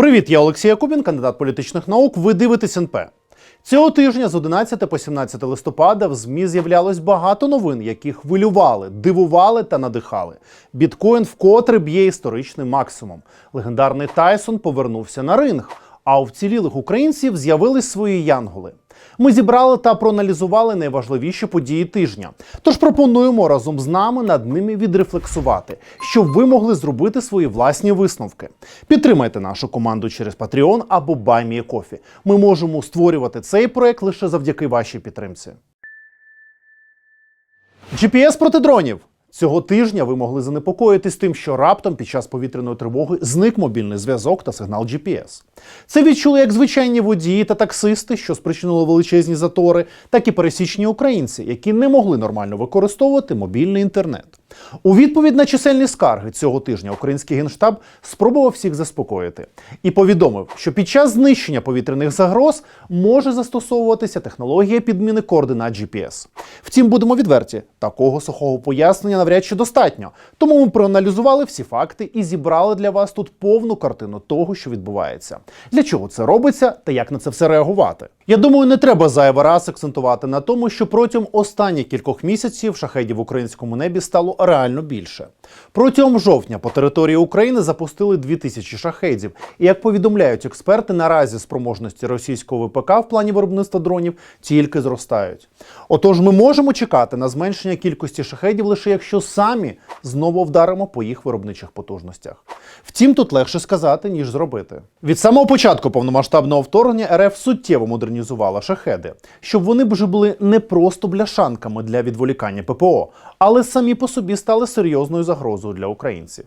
Привіт, я Олексій Якубін, кандидат політичних наук. Ви дивитесь НП. Цього тижня з 11 по 17 листопада в ЗМІ з'являлось багато новин, які хвилювали, дивували та надихали. Біткоін вкотре б'є історичний максимум. Легендарний Тайсон повернувся на ринг, а у вцілілих українців з'явились свої янголи. Ми зібрали та проаналізували найважливіші події тижня. Тож пропонуємо разом з нами над ними відрефлексувати, щоб ви могли зробити свої власні висновки. Підтримайте нашу команду через Patreon або BuyMeACoffee. Ми можемо створювати цей проект лише завдяки вашій підтримці. GPS проти дронів. Цього тижня ви могли занепокоїтись тим, що раптом під час повітряної тривоги зник мобільний зв'язок та сигнал GPS. Це відчули як звичайні водії та таксисти, що спричинило величезні затори, так і пересічні українці, які не могли нормально використовувати мобільний інтернет. У відповідь на чисельні скарги цього тижня український генштаб спробував всіх заспокоїти і повідомив, що під час знищення повітряних загроз може застосовуватися технологія підміни координат GPS. Втім, будемо відверті, такого сухого пояснення навряд чи достатньо. Тому ми проаналізували всі факти і зібрали для вас тут повну картину того, що відбувається. Для чого це робиться та як на це все реагувати. Я думаю, не треба зайвий раз акцентувати на тому, що протягом останніх кількох місяців шахедів в українському небі стало реально більше. Протягом жовтня по території України запустили 2000 шахедів, і як повідомляють експерти, наразі спроможності російського ВПК в плані виробництва дронів тільки зростають. Отож, ми можемо чекати на зменшення кількості шахедів лише якщо самі знову вдаримо по їх виробничих потужностях. Втім, тут легше сказати, ніж зробити. Від самого початку повномасштабного вторгнення РФ суттєво модернізувала шахеди, щоб вони вже були не просто бляшанками для відволікання ППО, але самі по собі стали серйозною загрозою для українців.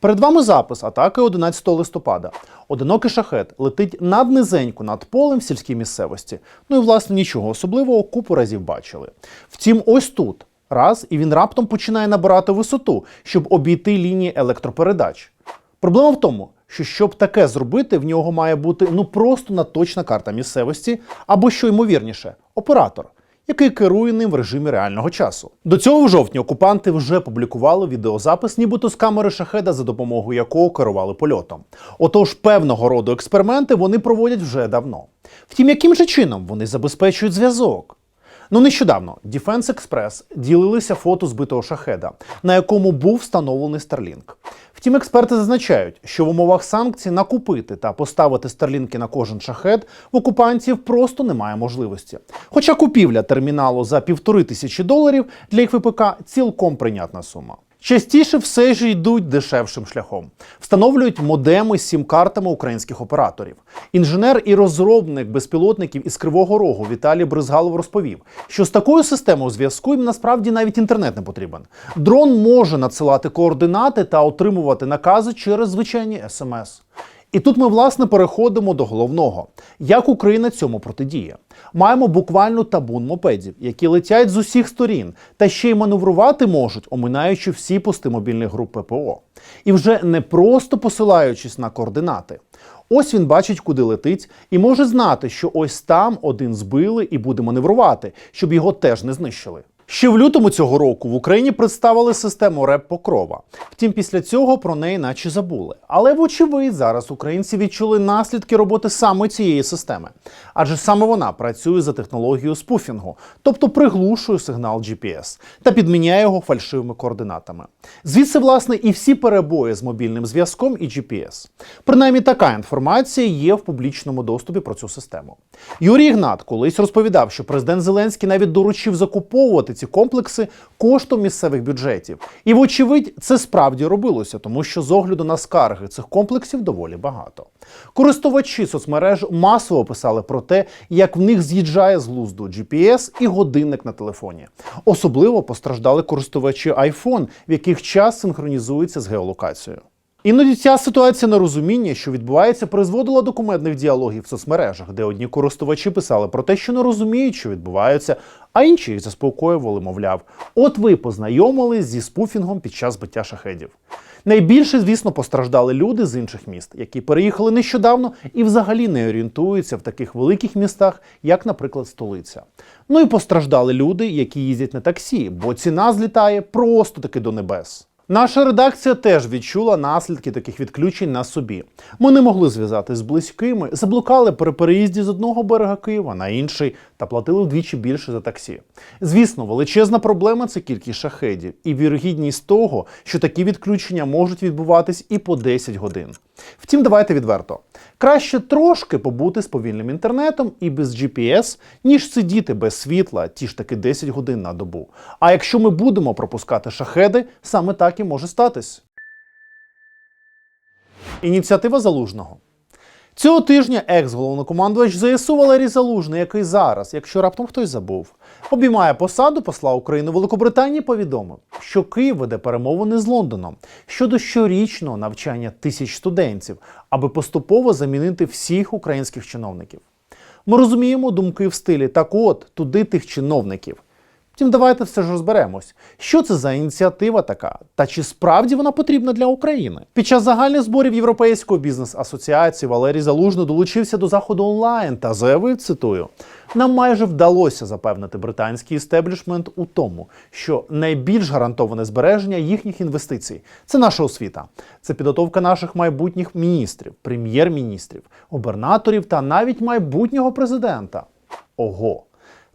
Перед вами запис атаки 11 листопада. Одинокий шахет летить над низеньку над полем в сільській місцевості. Ну і власне нічого особливого купу разів бачили. Втім, ось тут раз і він раптом починає набирати висоту, щоб обійти лінії електропередач. Проблема в тому, що щоб таке зробити, в нього має бути ну просто наточна карта місцевості, або що ймовірніше, оператор, який керує ним в режимі реального часу. До цього в жовтні окупанти вже публікували відеозапис, нібито з камери шахеда, за допомогою якого керували польотом. Отож, певного роду експерименти вони проводять вже давно. Втім, яким же чином вони забезпечують зв'язок? Ну, нещодавно Defense Express ділилися фото збитого шахеда, на якому був встановлений Starlink. Втім, експерти зазначають, що в умовах санкцій накупити та поставити старлінки на кожен шахет в окупантів просто немає можливості. Хоча купівля терміналу за півтори тисячі доларів для їх ВПК цілком прийнятна сума. Частіше все ж йдуть дешевшим шляхом. Встановлюють модеми з сім-картами українських операторів. Інженер і розробник безпілотників із Кривого Рогу Віталій Бризгалов розповів, що з такою системою зв'язку їм насправді навіть інтернет не потрібен. Дрон може надсилати координати та отримувати накази через звичайні смс. І тут ми власне переходимо до головного: як Україна цьому протидіє. Маємо буквально табун мопедів, які летять з усіх сторін, та ще й маневрувати можуть, оминаючи всі пости мобільних груп ППО. І вже не просто посилаючись на координати. Ось він бачить, куди летить, і може знати, що ось там один збили і буде маневрувати, щоб його теж не знищили. Ще в лютому цього року в Україні представили систему РЕП Покрова. Втім, після цього про неї наче забули. Але вочевидь, зараз українці відчули наслідки роботи саме цієї системи, адже саме вона працює за технологією спуфінгу, тобто приглушує сигнал GPS та підміняє його фальшивими координатами. Звідси, власне, і всі перебої з мобільним зв'язком і GPS. Принаймні така інформація є в публічному доступі про цю систему. Юрій Ігнат колись розповідав, що президент Зеленський навіть доручив закуповувати ці комплекси коштом місцевих бюджетів. І, вочевидь, це справді робилося, тому що з огляду на скарги цих комплексів доволі багато. Користувачі соцмереж масово писали про те, як в них з'їжджає з глузду GPS і годинник на телефоні. Особливо постраждали користувачі iPhone, в яких час синхронізується з геолокацією. Іноді ця ситуація нерозуміння, що відбувається, призводила до кумедних діалогів в соцмережах, де одні користувачі писали про те, що не розуміють, що відбувається, а інші їх заспокоювали, мовляв, от ви познайомились зі спуфінгом під час биття шахедів. Найбільше, звісно, постраждали люди з інших міст, які переїхали нещодавно і взагалі не орієнтуються в таких великих містах, як, наприклад, столиця. Ну і постраждали люди, які їздять на таксі, бо ціна злітає просто таки до небес. Наша редакція теж відчула наслідки таких відключень на собі. Ми не могли зв'язати з близькими, заблукали при переїзді з одного берега Києва на інший та платили вдвічі більше за таксі. Звісно, величезна проблема це кількість шахедів і вірогідність того, що такі відключення можуть відбуватись і по 10 годин. Втім, давайте відверто. Краще трошки побути з повільним інтернетом і без GPS, ніж сидіти без світла ті ж таки 10 годин на добу. А якщо ми будемо пропускати шахеди, саме так і може статись. Ініціатива залужного. Цього тижня екс-головнокомандувач ЗСУ Валерій Залужний, який зараз, якщо раптом хтось забув, обіймає посаду посла України Великобританії, повідомив, що Київ веде перемовини з Лондоном щодо щорічного навчання тисяч студентів, аби поступово замінити всіх українських чиновників. Ми розуміємо думки в стилі так от туди тих чиновників. Втім, давайте все ж розберемось, що це за ініціатива така, та чи справді вона потрібна для України. Під час загальних зборів Європейської бізнес-асоціації Валерій Залужний долучився до заходу онлайн та заявив, цитую: нам майже вдалося запевнити британський істеблішмент у тому, що найбільш гарантоване збереження їхніх інвестицій це наша освіта, це підготовка наших майбутніх міністрів, прем'єр-міністрів, губернаторів та навіть майбутнього президента. Ого!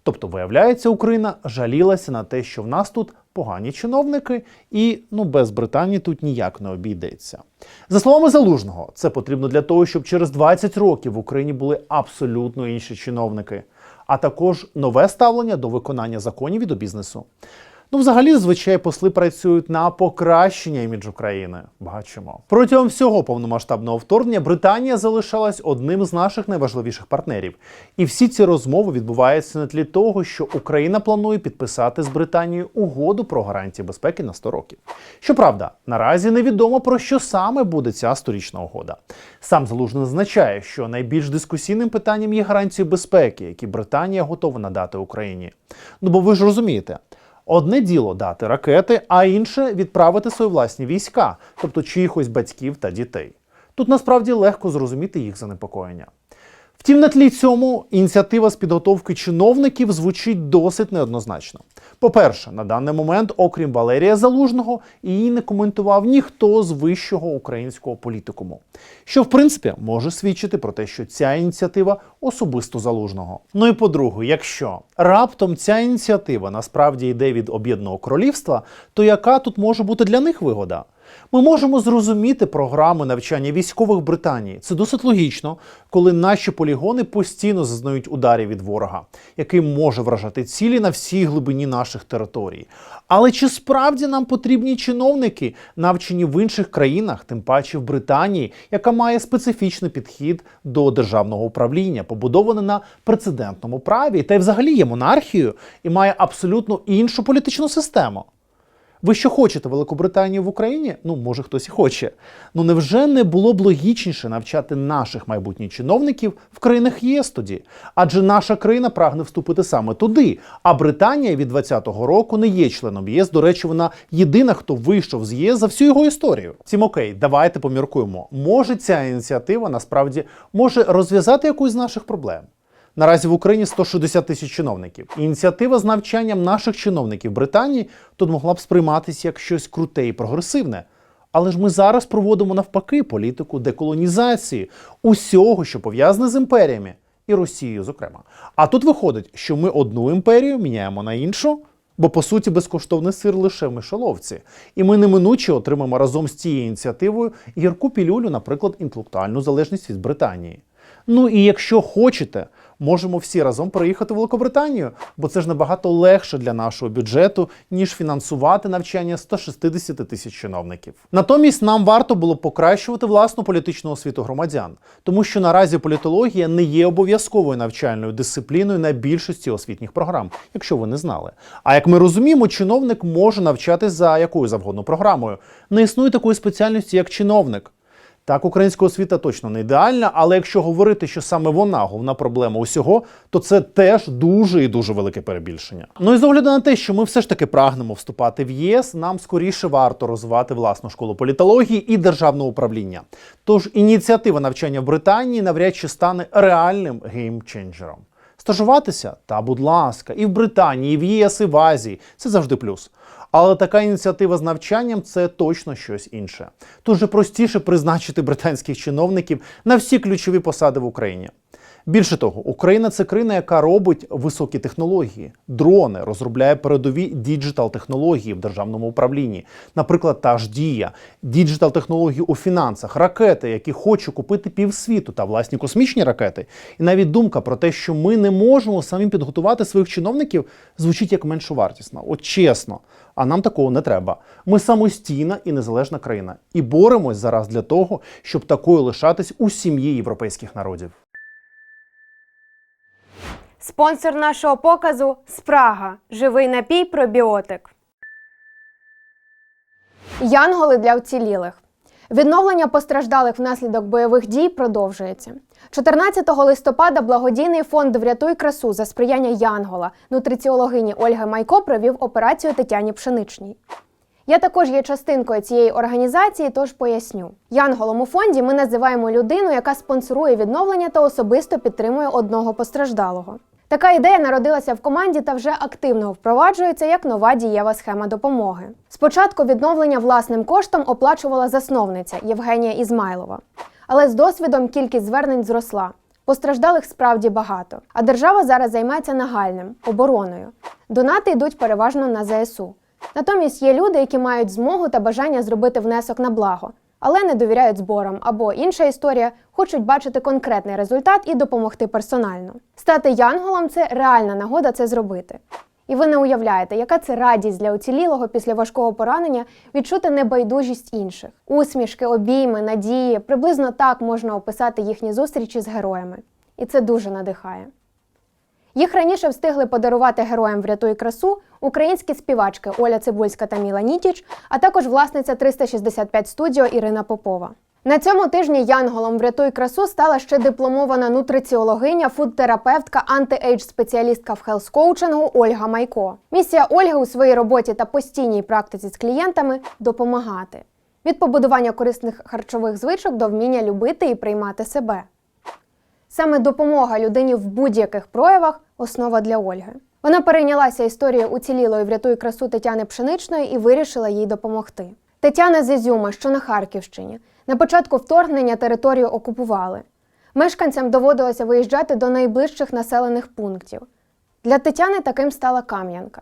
Тобто, виявляється, Україна жалілася на те, що в нас тут погані чиновники, і ну без Британії тут ніяк не обійдеться. За словами залужного, це потрібно для того, щоб через 20 років в Україні були абсолютно інші чиновники, а також нове ставлення до виконання законів і до бізнесу. Ну, взагалі, зазвичай посли працюють на покращення іміджу країни. Бачимо. Протягом всього повномасштабного вторгнення Британія залишалась одним з наших найважливіших партнерів. І всі ці розмови відбуваються на тлі того, що Україна планує підписати з Британією угоду про гарантії безпеки на 100 років. Щоправда, наразі невідомо про що саме буде ця сторічна угода. Сам залужний зазначає, що найбільш дискусійним питанням є гарантії безпеки, які Британія готова надати Україні. Ну бо ви ж розумієте. Одне діло дати ракети, а інше відправити свої власні війська, тобто чиїхось батьків та дітей. Тут насправді легко зрозуміти їх занепокоєння. Втім, на тлі цьому ініціатива з підготовки чиновників звучить досить неоднозначно. По-перше, на даний момент, окрім Валерія Залужного, її не коментував ніхто з вищого українського політикуму, що в принципі може свідчити про те, що ця ініціатива особисто залужного. Ну і по-друге, якщо раптом ця ініціатива насправді йде від об'єднаного королівства, то яка тут може бути для них вигода? Ми можемо зрозуміти програми навчання військових Британії. Це досить логічно, коли наші полігони постійно зазнають ударів від ворога, який може вражати цілі на всій глибині наших територій. Але чи справді нам потрібні чиновники, навчені в інших країнах, тим паче в Британії, яка має специфічний підхід до державного управління, побудоване на прецедентному праві, та й взагалі є монархією і має абсолютно іншу політичну систему? Ви що хочете Великобританію в Україні? Ну, може хтось і хоче. Ну невже не було б логічніше навчати наших майбутніх чиновників в країнах ЄС тоді? Адже наша країна прагне вступити саме туди. А Британія від 20-го року не є членом ЄС. До речі, вона єдина, хто вийшов з ЄС за всю його історію. Цім окей, давайте поміркуємо. Може ця ініціатива насправді може розв'язати якусь з наших проблем. Наразі в Україні 160 тисяч чиновників. Ініціатива з навчанням наших чиновників Британії тут могла б сприйматися як щось круте і прогресивне. Але ж ми зараз проводимо навпаки політику деколонізації усього, що пов'язане з імперіями і Росією, зокрема. А тут виходить, що ми одну імперію міняємо на іншу. Бо по суті безкоштовний сир лише в мишоловці. І ми неминуче отримаємо разом з цією ініціативою гірку пілюлю, наприклад, інтелектуальну залежність від Британії. Ну і якщо хочете, можемо всі разом приїхати в Великобританію, бо це ж набагато легше для нашого бюджету, ніж фінансувати навчання 160 тисяч чиновників. Натомість нам варто було покращувати власну політичну освіту громадян, тому що наразі політологія не є обов'язковою навчальною дисципліною на більшості освітніх програм, якщо ви не знали. А як ми розуміємо, чиновник може навчатись за якою завгодно програмою. Не існує такої спеціальності, як чиновник. Так, українська освіта точно не ідеальна, але якщо говорити, що саме вона головна проблема усього, то це теж дуже і дуже велике перебільшення. Ну і з огляду на те, що ми все ж таки прагнемо вступати в ЄС, нам скоріше варто розвивати власну школу політології і державного управління. Тож ініціатива навчання в Британії навряд чи стане реальним геймченджером. Стажуватися? Та, будь ласка, і в Британії, і в ЄС, і в Азії це завжди плюс. Але така ініціатива з навчанням це точно щось інше. Тут же простіше призначити британських чиновників на всі ключові посади в Україні. Більше того, Україна це країна, яка робить високі технології, дрони, розробляє передові діджитал технології в державному управлінні. Наприклад, та ж дія, діджитал технології у фінансах, ракети, які хоче купити півсвіту та власні космічні ракети. І навіть думка про те, що ми не можемо самі підготувати своїх чиновників, звучить як меншовартісно. От чесно. А нам такого не треба. Ми самостійна і незалежна країна і боремось зараз для того, щоб такою лишатись у сім'ї європейських народів. Спонсор нашого показу Спрага. Живий напій пробіотик. Янголи для вцілілих. Відновлення постраждалих внаслідок бойових дій продовжується. 14 листопада благодійний фонд Врятуй красу за сприяння Янгола, нутриціологині Ольги Майко провів операцію Тетяні Пшеничній. Я також є частинкою цієї організації, тож поясню. Янголом у фонді ми називаємо людину, яка спонсорує відновлення та особисто підтримує одного постраждалого. Така ідея народилася в команді та вже активно впроваджується як нова дієва схема допомоги. Спочатку відновлення власним коштом оплачувала засновниця Євгенія Ізмайлова. Але з досвідом кількість звернень зросла. Постраждалих справді багато. А держава зараз займається нагальним обороною. Донати йдуть переважно на ЗСУ. Натомість є люди, які мають змогу та бажання зробити внесок на благо, але не довіряють зборам або інша історія, хочуть бачити конкретний результат і допомогти персонально. Стати янголом це реальна нагода це зробити. І ви не уявляєте, яка це радість для уцілілого після важкого поранення відчути небайдужість інших. Усмішки, обійми, надії приблизно так можна описати їхні зустрічі з героями. І це дуже надихає. Їх раніше встигли подарувати героям «Врятуй красу українські співачки Оля Цибульська та Міла Нітіч, а також власниця 365 студіо Ірина Попова. На цьому тижні янголом «Врятуй красу стала ще дипломована нутриціологиня, фудтерапевтка, анти-ейдж-спеціалістка в хелс-коучингу Ольга Майко. Місія Ольги у своїй роботі та постійній практиці з клієнтами допомагати від побудування корисних харчових звичок до вміння любити і приймати себе. Саме допомога людині в будь-яких проявах основа для Ольги. Вона перейнялася історією уцілілої врятуй красу Тетяни Пшеничної і вирішила їй допомогти. Тетяна з Ізюма, що на Харківщині, на початку вторгнення територію окупували. Мешканцям доводилося виїжджати до найближчих населених пунктів. Для Тетяни таким стала Кам'янка.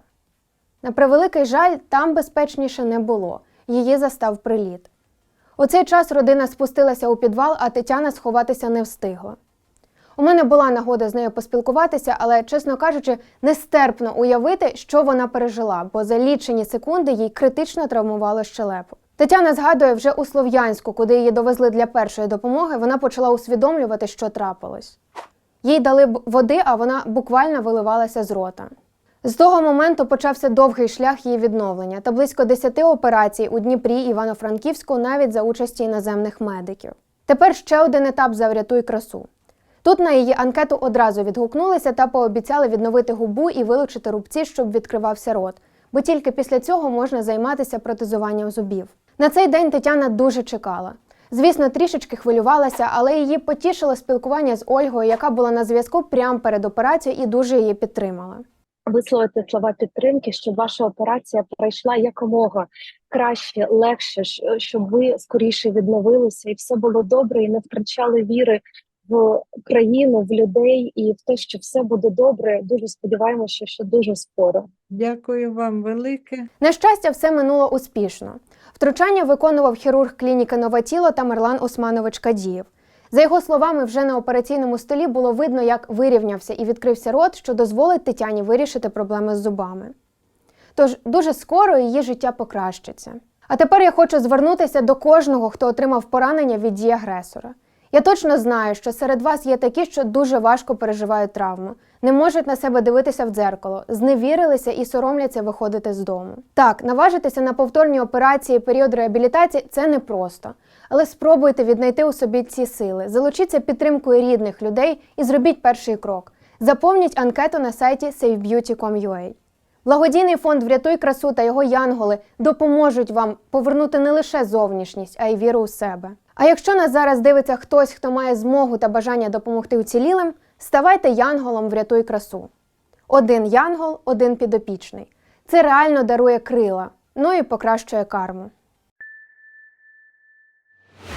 На превеликий жаль, там безпечніше не було. Її застав приліт. У цей час родина спустилася у підвал, а Тетяна сховатися не встигла. У мене була нагода з нею поспілкуватися, але, чесно кажучи, нестерпно уявити, що вона пережила, бо за лічені секунди їй критично травмувало щелепу. Тетяна згадує, вже у Слов'янську, куди її довезли для першої допомоги, вона почала усвідомлювати, що трапилось. Їй дали води, а вона буквально виливалася з рота. З того моменту почався довгий шлях її відновлення та близько 10 операцій у Дніпрі, Івано-Франківську, навіть за участі іноземних медиків. Тепер ще один етап за «Врятуй красу. Тут на її анкету одразу відгукнулися та пообіцяли відновити губу і вилучити рубці, щоб відкривався рот, бо тільки після цього можна займатися протезуванням зубів. На цей день Тетяна дуже чекала. Звісно, трішечки хвилювалася, але її потішило спілкування з Ольгою, яка була на зв'язку прямо перед операцією і дуже її підтримала. висловити слова підтримки, щоб ваша операція пройшла якомога краще, легше, щоб ви скоріше відновилися і все було добре, і не втрачали віри в країну, в людей і в те, що все буде добре. Дуже сподіваємося, що дуже скоро. Дякую вам велике. На щастя, все минуло успішно. Втручання виконував хірург клініки Нове тіло та Мерлан Османович Кадієв. За його словами, вже на операційному столі було видно, як вирівнявся і відкрився рот, що дозволить Тетяні вирішити проблеми з зубами. Тож дуже скоро її життя покращиться. А тепер я хочу звернутися до кожного, хто отримав поранення від дії агресора. Я точно знаю, що серед вас є такі, що дуже важко переживають травму, не можуть на себе дивитися в дзеркало, зневірилися і соромляться виходити з дому. Так, наважитися на повторні операції, період реабілітації це непросто. Але спробуйте віднайти у собі ці сили, залучіться підтримкою рідних людей і зробіть перший крок. Заповніть анкету на сайті savebeauty.com.ua. Благодійний фонд Врятуй красу та його янголи допоможуть вам повернути не лише зовнішність, а й віру у себе. А якщо нас зараз дивиться хтось, хто має змогу та бажання допомогти уцілілим, ставайте янголом Врятуй красу. Один янгол, один підопічний. Це реально дарує крила, ну і покращує карму.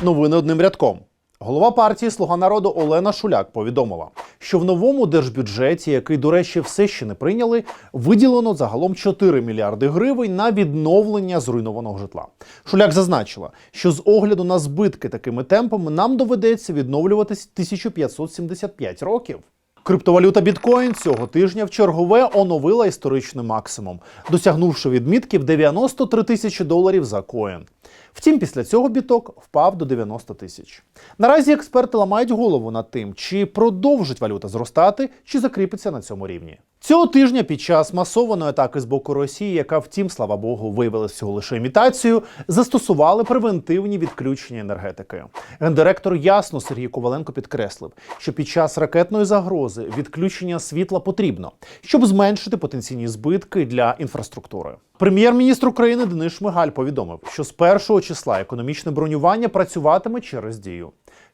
Новини одним рядком. Голова партії Слуга народу Олена Шуляк повідомила, що в новому держбюджеті, який, до речі, все ще не прийняли, виділено загалом 4 мільярди гривень на відновлення зруйнованого житла. Шуляк зазначила, що з огляду на збитки такими темпами нам доведеться відновлюватись 1575 років. Криптовалюта біткоін цього тижня в чергове оновила історичний максимум, досягнувши відмітки в 93 тисячі доларів за коін. Втім, після цього біток впав до 90 тисяч. Наразі експерти ламають голову над тим, чи продовжить валюта зростати, чи закріпиться на цьому рівні. Цього тижня під час масованої атаки з боку Росії, яка, втім, слава Богу, виявилася всього лише імітацією, застосували превентивні відключення енергетики. Гендиректор ясно Сергій Коваленко підкреслив, що під час ракетної загрози відключення світла потрібно, щоб зменшити потенційні збитки для інфраструктури. Прем'єр-міністр України Денис Шмигаль повідомив, що з першого числа економічне бронювання працюватиме через дію.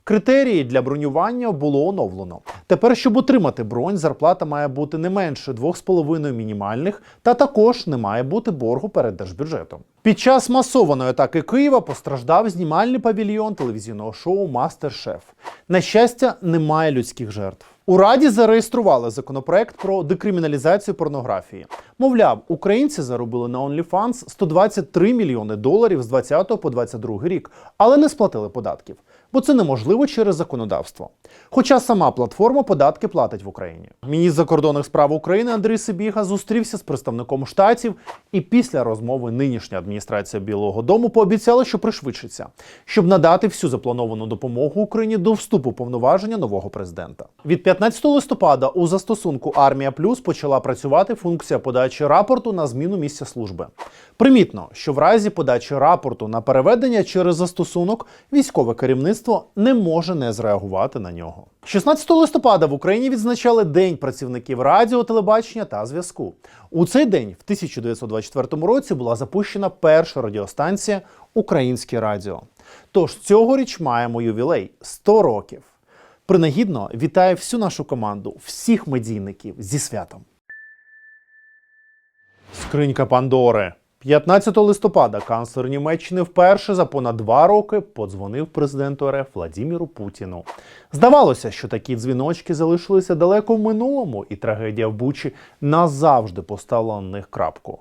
Критерії для бронювання було оновлено. Тепер, щоб отримати бронь, зарплата має бути не менше 2,5 мінімальних, та також не має бути боргу перед держбюджетом. Під час масованої атаки Києва постраждав знімальний павільйон телевізійного шоу Мастер-Шеф. На щастя, немає людських жертв. У Раді зареєстрували законопроект про декриміналізацію порнографії. Мовляв, українці заробили на OnlyFans 123 мільйони доларів з 20 по 22 рік, але не сплатили податків, бо це неможливо через законодавство. Хоча сама платформа податки платить в Україні. Міністр закордонних справ України Андрій Сибіга зустрівся з представником штатів, і після розмови нинішня адміністрація Білого Дому пообіцяла, що пришвидшиться, щоб надати всю заплановану допомогу Україні до вступу повноваження нового президента. Від 15 листопада у застосунку Армія Плюс почала працювати функція подачі рапорту на зміну місця служби. Примітно, що в разі подачі рапорту на переведення через застосунок військове керівництво не може не зреагувати на нього. 16 листопада в Україні відзначали День працівників радіо, телебачення та зв'язку. У цей день, в 1924 році, була запущена перша радіостанція Українське Радіо. Тож цьогоріч маємо ювілей 100 років. Принагідно вітаю всю нашу команду, всіх медійників зі святом. Скринька Пандори. 15 листопада канцлер Німеччини вперше за понад два роки подзвонив президенту РФ Владіміру Путіну. Здавалося, що такі дзвіночки залишилися далеко в минулому, і трагедія в Бучі назавжди поставила на них крапку.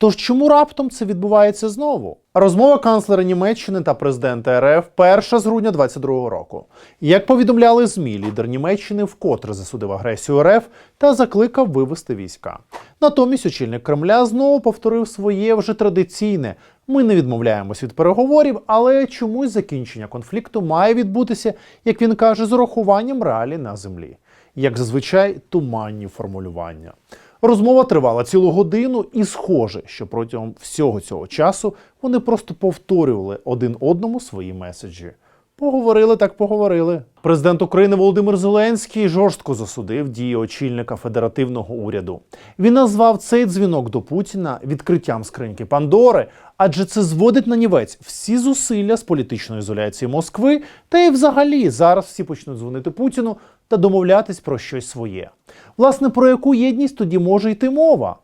Тож чому раптом це відбувається знову? Розмова канцлера Німеччини та президента РФ перша з грудня 22-го року. Як повідомляли ЗМІ, лідер Німеччини вкотре засудив агресію РФ та закликав вивести війська. Натомість очільник Кремля знову повторив своє вже традиційне: ми не відмовляємось від переговорів, але чомусь закінчення конфлікту має відбутися, як він каже, з урахуванням реалій на землі. Як зазвичай, туманні формулювання. Розмова тривала цілу годину, і схоже, що протягом всього цього часу вони просто повторювали один одному свої меседжі. Поговорили так поговорили. Президент України Володимир Зеленський жорстко засудив дії очільника федеративного уряду. Він назвав цей дзвінок до Путіна відкриттям скриньки Пандори, адже це зводить на нівець всі зусилля з політичної ізоляції Москви, та й взагалі зараз всі почнуть дзвонити Путіну та домовлятись про щось своє. Власне, про яку єдність тоді може йти мова?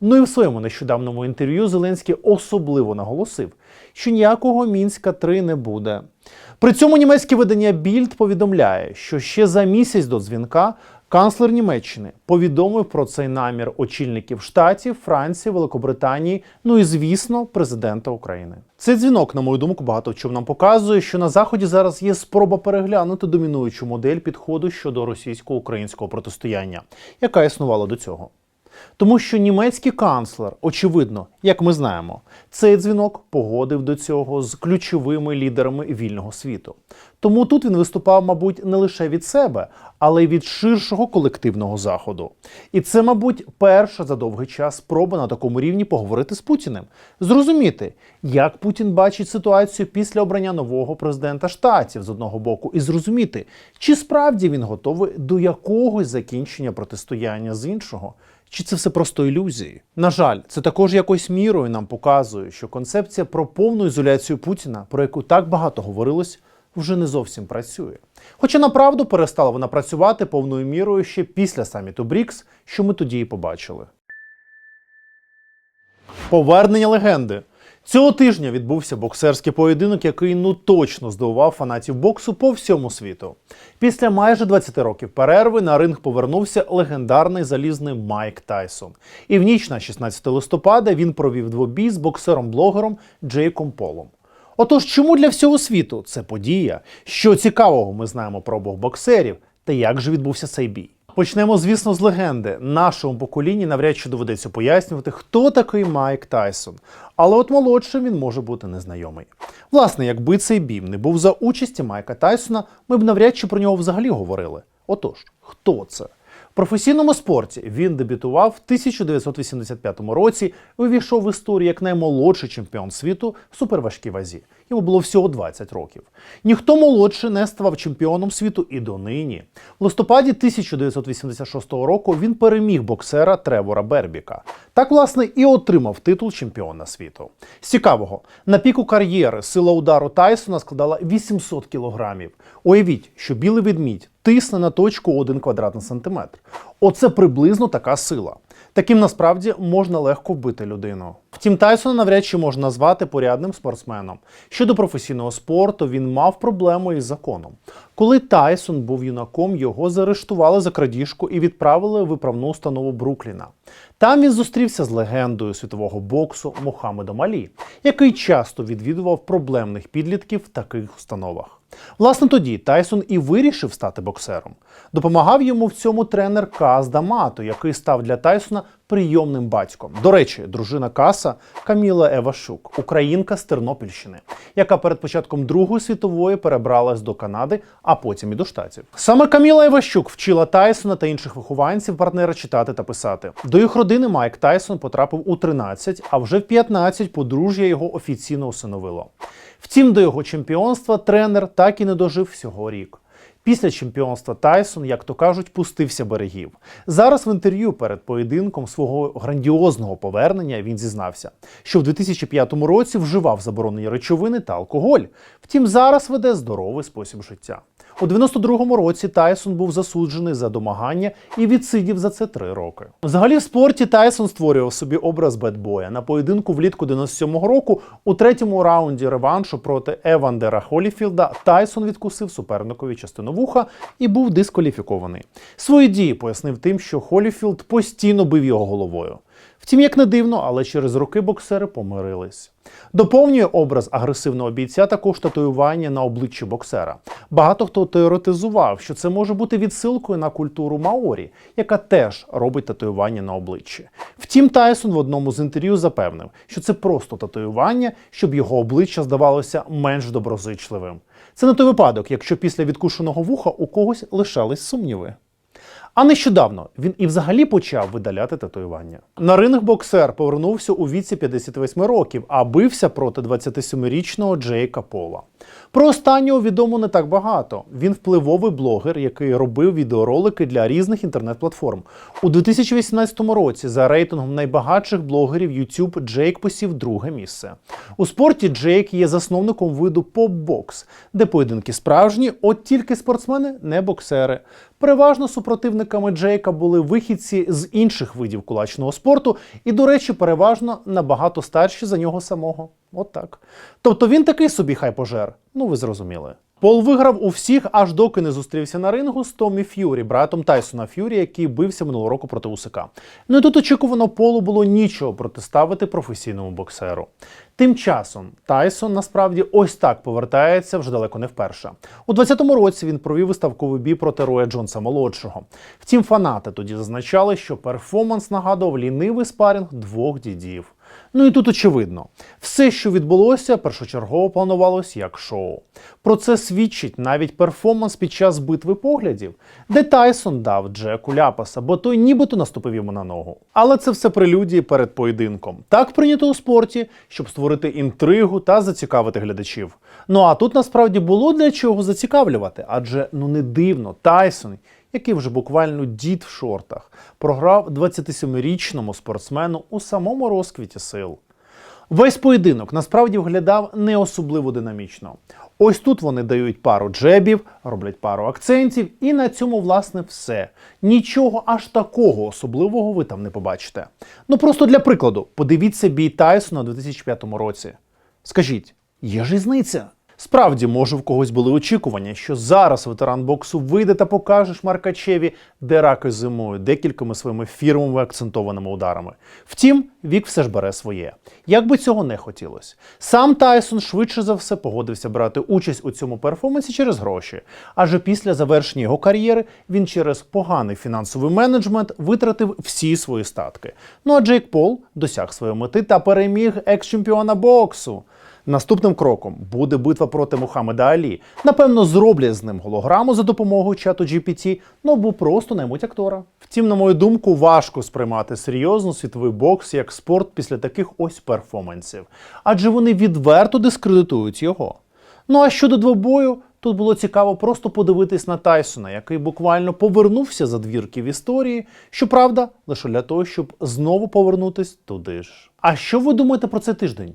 Ну і в своєму нещодавному інтерв'ю Зеленський особливо наголосив, що ніякого мінська 3 не буде. При цьому німецьке видання Більд повідомляє, що ще за місяць до дзвінка канцлер Німеччини повідомив про цей намір очільників штатів, Франції, Великобританії, ну і звісно, президента України. Цей дзвінок, на мою думку, багато чому нам показує, що на заході зараз є спроба переглянути домінуючу модель підходу щодо російсько-українського протистояння, яка існувала до цього. Тому що німецький канцлер, очевидно, як ми знаємо, цей дзвінок погодив до цього з ключовими лідерами вільного світу. Тому тут він виступав, мабуть, не лише від себе, але й від ширшого колективного заходу. І це, мабуть, перша за довгий час спроба на такому рівні поговорити з Путіним, зрозуміти, як Путін бачить ситуацію після обрання нового президента штатів з одного боку, і зрозуміти, чи справді він готовий до якогось закінчення протистояння з іншого. Чи це все просто ілюзії? На жаль, це також якось мірою нам показує, що концепція про повну ізоляцію Путіна, про яку так багато говорилось, вже не зовсім працює. Хоча направду перестала вона працювати повною мірою ще після саміту БРІКС, що ми тоді і побачили. Повернення легенди. Цього тижня відбувся боксерський поєдинок, який ну точно здивував фанатів боксу по всьому світу. Після майже 20 років перерви на ринг повернувся легендарний залізний Майк Тайсон. І в ніч на 16 листопада він провів двобій з боксером-блогером Джейком Полом. Отож, чому для всього світу це подія? Що цікавого ми знаємо про обох боксерів та як же відбувся цей бій? Почнемо, звісно, з легенди. Нашому поколінні навряд чи доведеться пояснювати, хто такий Майк Тайсон. Але от молодшим він може бути незнайомий. Власне, якби цей бій не був за участі Майка Тайсона, ми б навряд чи про нього взагалі говорили. Отож, хто це? В професійному спорті він дебютував в 1985 році і увійшов в історію як наймолодший чемпіон світу в суперважкій вазі. Йому було всього 20 років. Ніхто молодший не ставав чемпіоном світу і донині. В листопаді 1986 року він переміг боксера Тревора Бербіка. Так, власне, і отримав титул чемпіона світу. З цікавого, на піку кар'єри сила удару Тайсона складала 800 кілограмів. Уявіть, що білий ведмідь тисне на точку 1 квадратний сантиметр. Оце приблизно така сила. Таким насправді можна легко вбити людину. Втім, Тайсона навряд чи можна назвати порядним спортсменом. Щодо професійного спорту, він мав проблему із законом. Коли Тайсон був юнаком, його заарештували за крадіжку і відправили в виправну установу Брукліна. Там він зустрівся з легендою світового боксу Мохамедом Алі, який часто відвідував проблемних підлітків в таких установах. Власне, тоді Тайсон і вирішив стати боксером. Допомагав йому в цьому тренер Каз Дамато, який став для Тайсона прийомним батьком. До речі, дружина Каса Каміла Евашук, українка з Тернопільщини, яка перед початком Другої світової перебралась до Канади, а потім і до штатів. Саме Каміла Еващук вчила Тайсона та інших вихованців партнера читати та писати. До їх родини Майк Тайсон потрапив у 13, а вже в 15 подружжя його офіційно усиновило. Втім, до його чемпіонства тренер так і не дожив всього рік. Після чемпіонства Тайсон, як то кажуть, пустився берегів. Зараз в інтерв'ю перед поєдинком свого грандіозного повернення він зізнався, що в 2005 році вживав заборонені речовини та алкоголь. Втім, зараз веде здоровий спосіб життя. У 92-му році Тайсон був засуджений за домагання і відсидів за це три роки. Взагалі, в спорті Тайсон створював собі образ бедбоя. На поєдинку влітку 97-го року у третьому раунді реваншу проти Евандера Холіфілда Тайсон відкусив суперникові частину вуха і був дискваліфікований. Свої дії пояснив тим, що Холіфілд постійно бив його головою. Втім, як не дивно, але через роки боксери помирились. Доповнює образ агресивного бійця також татуювання на обличчі боксера. Багато хто теоретизував, що це може бути відсилкою на культуру Маорі, яка теж робить татуювання на обличчі. Втім, Тайсон в одному з інтерв'ю запевнив, що це просто татуювання, щоб його обличчя здавалося менш доброзичливим. Це не той випадок, якщо після відкушеного вуха у когось лишались сумніви. А нещодавно він і взагалі почав видаляти татуювання. На ринг боксер повернувся у віці 58 років, а бився проти 27-річного Джейка Пола. Про останнього відомо не так багато. Він впливовий блогер, який робив відеоролики для різних інтернет-платформ. У 2018 році за рейтингом найбагатших блогерів YouTube Джейк посів друге місце. У спорті Джейк є засновником виду поп-бокс, де поєдинки справжні, от тільки спортсмени не боксери. Переважно супротивниками Джейка були вихідці з інших видів кулачного спорту, і, до речі, переважно набагато старші за нього самого. От так. Тобто він такий собі хайпожер. Ну, ви зрозуміли. Пол виграв у всіх, аж доки не зустрівся на рингу з Томі Ф'юрі, братом Тайсона Ф'юрі, який бився минулого року проти Усика. Ну і тут очікувано полу було нічого протиставити професійному боксеру. Тим часом Тайсон насправді ось так повертається вже далеко не вперше. У 20-му році він провів виставковий бій проти Роя Джонса молодшого. Втім, фанати тоді зазначали, що перформанс нагадував лінивий спарінг двох дідів. Ну і тут очевидно, все, що відбулося, першочергово планувалось як шоу. Про це свідчить навіть перформанс під час битви поглядів, де Тайсон дав Джеку ляпаса, бо той нібито наступив йому на ногу. Але це все прелюдії перед поєдинком. Так прийнято у спорті, щоб створити інтригу та зацікавити глядачів. Ну а тут насправді було для чого зацікавлювати, адже ну не дивно, Тайсон який вже буквально дід в шортах, програв 27-річному спортсмену у самому розквіті сил. Весь поєдинок насправді виглядав не особливо динамічно. Ось тут вони дають пару джебів, роблять пару акцентів, і на цьому, власне, все. Нічого аж такого особливого ви там не побачите. Ну просто для прикладу, подивіться бій Тайсона у 2005 році. Скажіть, є ж різниця? Справді, може, в когось були очікування, що зараз ветеран боксу вийде та покаже Шмаркачеві, де раки зимою, декількома своїми фірмовими акцентованими ударами. Втім, вік все ж бере своє. Як би цього не хотілося. Сам Тайсон швидше за все погодився брати участь у цьому перформансі через гроші. Адже після завершення його кар'єри він через поганий фінансовий менеджмент витратив всі свої статки. Ну а Джейк Пол досяг своєї мети та переміг екс-чемпіона боксу. Наступним кроком буде битва проти Мухаммеда Алі. Напевно, зроблять з ним голограму за допомогою чату GPT, ну або просто наймуть актора. Втім, на мою думку, важко сприймати серйозно світовий бокс як спорт після таких ось перформансів, адже вони відверто дискредитують його. Ну а щодо двобою, тут було цікаво просто подивитись на Тайсона, який буквально повернувся за двірки в історії, щоправда, лише для того, щоб знову повернутись туди ж. А що ви думаєте про цей тиждень?